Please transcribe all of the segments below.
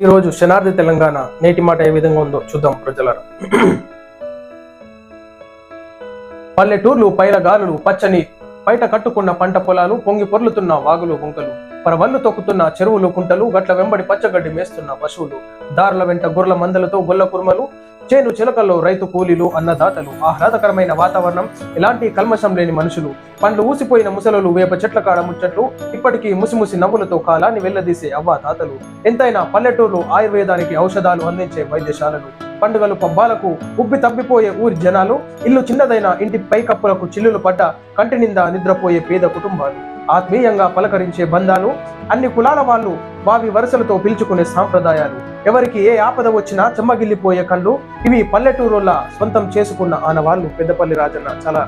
ఈరోజు శనార్ది తెలంగాణ నేటి మాట ఏ విధంగా ఉందో చూద్దాం ప్రజలను పల్లెటూర్లు పైల గాలులు పచ్చని బయట కట్టుకున్న పంట పొలాలు పొంగి పొర్లుతున్న వాగులు వంకలు పరవళ్ళు తొక్కుతున్న చెరువులు కుంటలు గట్ల వెంబడి పచ్చగడ్డి మేస్తున్న పశువులు దారుల వెంట గొర్రెల మందలతో గొల్ల కుర్మలు చేను చిలకల్లో రైతు కూలీలు అన్నదాతలు ఆహ్లాదకరమైన వాతావరణం ఎలాంటి కల్మషం లేని మనుషులు పండ్లు ఊసిపోయిన ముసలలు వేప చెట్ల కాడ ముచ్చట్లు ఇప్పటికీ ముసిముసి నవ్వులతో కాలాన్ని వెళ్ళదీసే అవ్వ తాతలు ఎంతైనా పల్లెటూరు ఆయుర్వేదానికి ఔషధాలు అందించే వైద్యశాలలు. పండుగలు పబ్బాలకు ఉబ్బి తబ్బిపోయే ఊరి జనాలు ఇల్లు చిన్నదైన ఇంటి పైకప్పులకు చిల్లులు పడ్డ కంటి నిండా నిద్రపోయే పేద కుటుంబాలు. ఆత్మీయంగా పలకరించే బంధాలు అన్ని కులాల వాళ్ళు బావి వరుసలతో పిలుచుకునే సాంప్రదాయాలు. ఎవరికి ఏ ఆపద వచ్చినా చెమ్మగిల్లిపోయే కళ్ళు ఇవి పల్లెటూరుల సొంతం చేసుకున్న ఆనవాళ్ళు. పెద్దపల్లి రాజన్న చాలా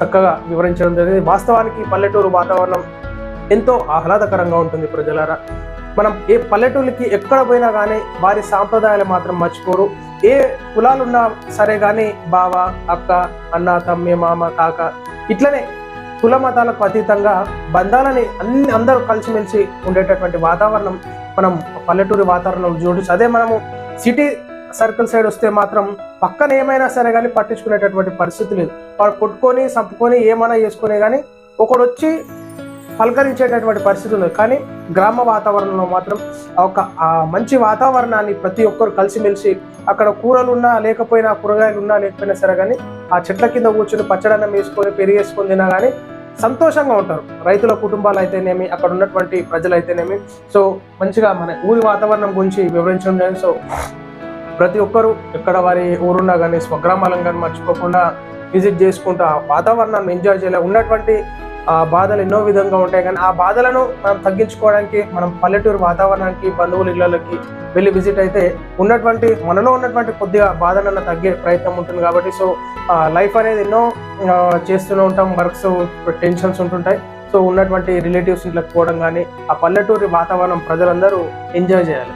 చక్కగా వివరించడం జరిగింది. వాస్తవానికి పల్లెటూరు వాతావరణం ఎంతో ఆహ్లాదకరంగా ఉంటుంది ప్రజలారా. మనం ఏ పల్లెటూళ్ళకి ఎక్కడ పోయినా కానీ వారి సాంప్రదాయాలు మాత్రం మర్చిపోరు. ఏ కులాలున్నా సరే కానీ బావ అక్క అన్న తమ్మి మామ కాక ఇట్లనే కుల మతాలకు అతీతంగా బంధాలని అన్ని అందరూ కలిసిమెలిసి ఉండేటటువంటి వాతావరణం మనం పల్లెటూరి వాతావరణం చూడొచ్చు. అదే మనము సిటీ సర్కిల్ సైడ్ వస్తే మాత్రం పక్కన ఏమైనా సరే కానీ పట్టించుకునేటటువంటి పరిస్థితి లేదు. వాడు కొట్టుకొని చంపుకొని ఏమైనా చేసుకునే కానీ ఒకడు వచ్చి పలకరించేటటువంటి పరిస్థితులు కానీ గ్రామ వాతావరణంలో మాత్రం ఒక మంచి వాతావరణాన్ని ప్రతి ఒక్కరు కలిసిమెలిసి అక్కడ కూరలు ఉన్నా లేకపోయినా కూరగాయలు ఉన్నా లేకపోయినా సరే కానీ ఆ చెట్ల కింద కూర్చొని పచ్చడన్నం వేసుకొని పెరిగేసుకొని తినా కానీ సంతోషంగా ఉంటారు. రైతుల కుటుంబాలు అయితేనేమి అక్కడ ఉన్నటువంటి ప్రజలు అయితేనేమి సో మంచిగా మన ఊరి వాతావరణం గురించి వివరించడం జరిగింది. సో ప్రతి ఒక్కరు ఎక్కడ వారి ఊరున్నా కానీ స్వగ్రామాలను కానీ మర్చిపోకుండా విజిట్ చేసుకుంటూ ఆ వాతావరణాన్ని ఎంజాయ్ చేయాలి. ఉన్నటువంటి ఆ బాధలు ఎన్నో విధంగా ఉంటాయి. కానీ ఆ బాధలను మనం తగ్గించుకోవడానికి మనం పల్లెటూరు వాతావరణానికి బంధువుల ఇళ్ళకి వెళ్ళి విజిట్ అయితే ఉన్నటువంటి మనలో ఉన్నటువంటి కొద్దిగా బాధలను తగ్గే ప్రయత్నం ఉంటుంది కాబట్టి సో లైఫ్ అనేది ఎన్నో చేస్తూనే ఉంటాం. వర్క్స్ టెన్షన్స్ ఉంటుంటాయి. సో ఉన్నటువంటి రిలేటివ్స్ ఇంట్లోకి పోవడం కానీ ఆ పల్లెటూరి వాతావరణం ప్రజలందరూ ఎంజాయ్ చేయాలి.